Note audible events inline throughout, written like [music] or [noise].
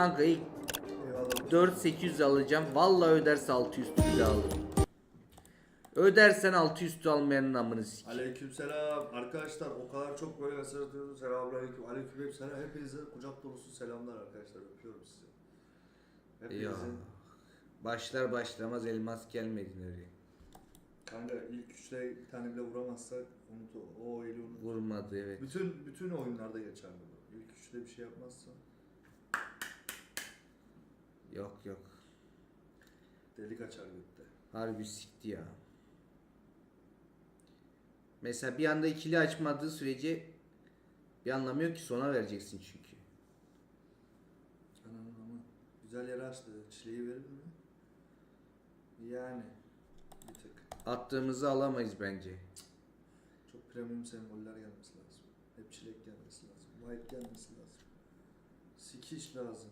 Kanka ilk Eyvallah. 4800 alacağım. Vallahi öderse 600 TL alırım. Ödersen 600 TL almayanın amını sik. Aleykümselam arkadaşlar o kadar çok böyle mesaj atıyorsunuz. Selamünaleyküm. Aleyküm selam. Hepinize kucak dolusu selamlar arkadaşlar. Öpüyorum sizi. Ya. Hepinizin. Başlar başlamaz elmas gelmedi nereye. Kanka ilk üçte bir tane bile vuramazsak unut o, oyunu unut. Vurmadı evet. Bütün bütün oyunlarda geçerli bu. İlk üçte bir şey yapmazsan Yok yok. delik açar götte. Harbi sikti ya. Mesela bir anda ikili açmadığı sürece bir anlamı yok ki sona vereceksin çünkü. Ananın ama güzel yere açtı. Çileği verir mi? Yani bir tık. Attığımızı alamayız bence. Çok premium semboller gelmesi lazım. Hep çilek gelmesi lazım. White gelmesi lazım. Sikiş lazım.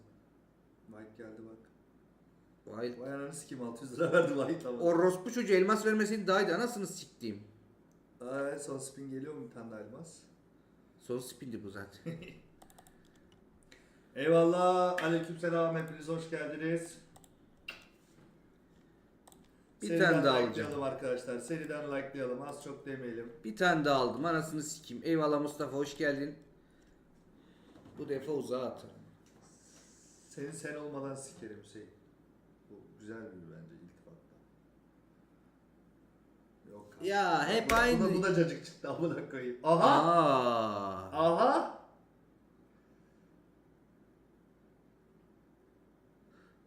White geldi bak. Vay. Vay ananı sikeyim 600 lira verdi White ama. Orospu çocuğu elmas vermeseydi daha iyiydi. Anasını siktiğim. Aa, son spin geliyor mu bir tane daha elmas? Son spindi bu zaten. [laughs] Eyvallah. Aleykümselam. Hepiniz hoş geldiniz. Bir Seriden tane daha likelayalım alacağım. arkadaşlar. Seriden likelayalım. Az çok demeyelim. Bir tane daha aldım. Anasını sikeyim. Eyvallah Mustafa hoş geldin. Bu defa uzağa atarım. Senin sen olmadan sikerim Hüseyin. Bu güzel bir bence iltifatta. Yok kanka. Ya hep Bu da- aynı. Bu da, bu da cacık çıktı amına koyayım. Aha. Aa. Aha.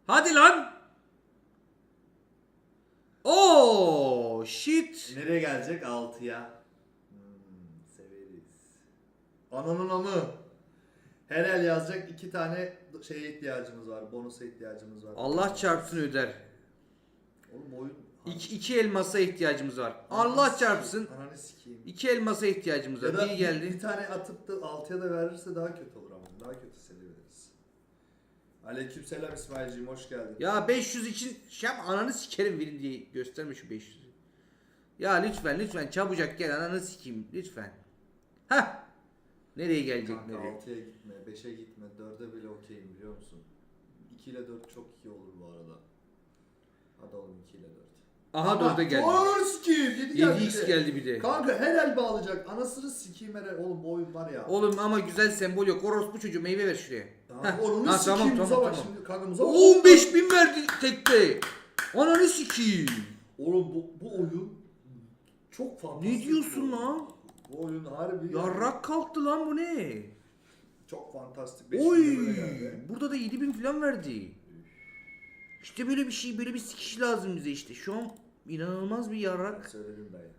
Hadi lan. Oo shit. Nereye gelecek? 6'ya. Hmm, severiz. Ananın amı. Her el yazacak iki tane şeye ihtiyacımız var. Bonusa ihtiyacımız var. Allah çarpsın öder. Oğlum oyun... İki, iki elmasa ihtiyacımız var. Allah çarpsın. Ananı sikeyim. İki elmasa ihtiyacımız Ya var. da İyi geldi. bir tane atıp da 6'ya da verirse daha kötü olur ama. Daha kötü hissedebiliriz. Aleykümselam İsmailciğim hoş geldin. Ya 500 için şey yap ananı sikerim verin diye gösterme şu 500'ü. Ya lütfen lütfen çabucak gel ananı sikeyim lütfen. Ha. Nereye gelecek Kanka nereye? 6'ya gitme, 5'e gitme, 4'e bile okeyim biliyor musun? 2 ile 4 çok iyi olur bu arada. Hadi oğlum 2 ile 4. Aha 4'e geldi. Ananı sikeyim 7 geldi. 7x geldi bir de. Kanka her el bağlayacak. Anasını sikeyim her el. Oğlum bu oyun var ya. Oğlum ama güzel sembol yok. Orospu çocuğu meyve ver şuraya. Tamam, Ha, sikeyim tamam, tamam, tamam. şimdi. Kanka muza bak. 15 bin verdi tekte. Ananı sikeyim. Oğlum bu, bu oyun çok fantastik. Ne diyorsun lan? Bu oyun harbi. Yarrak kalktı lan bu ne? Çok fantastik. Beş Oy! Burada da 7000 falan verdi. İşte böyle bir şey, böyle bir sikiş lazım bize işte. Şu an inanılmaz bir Ben yarrak. söyledim dayı.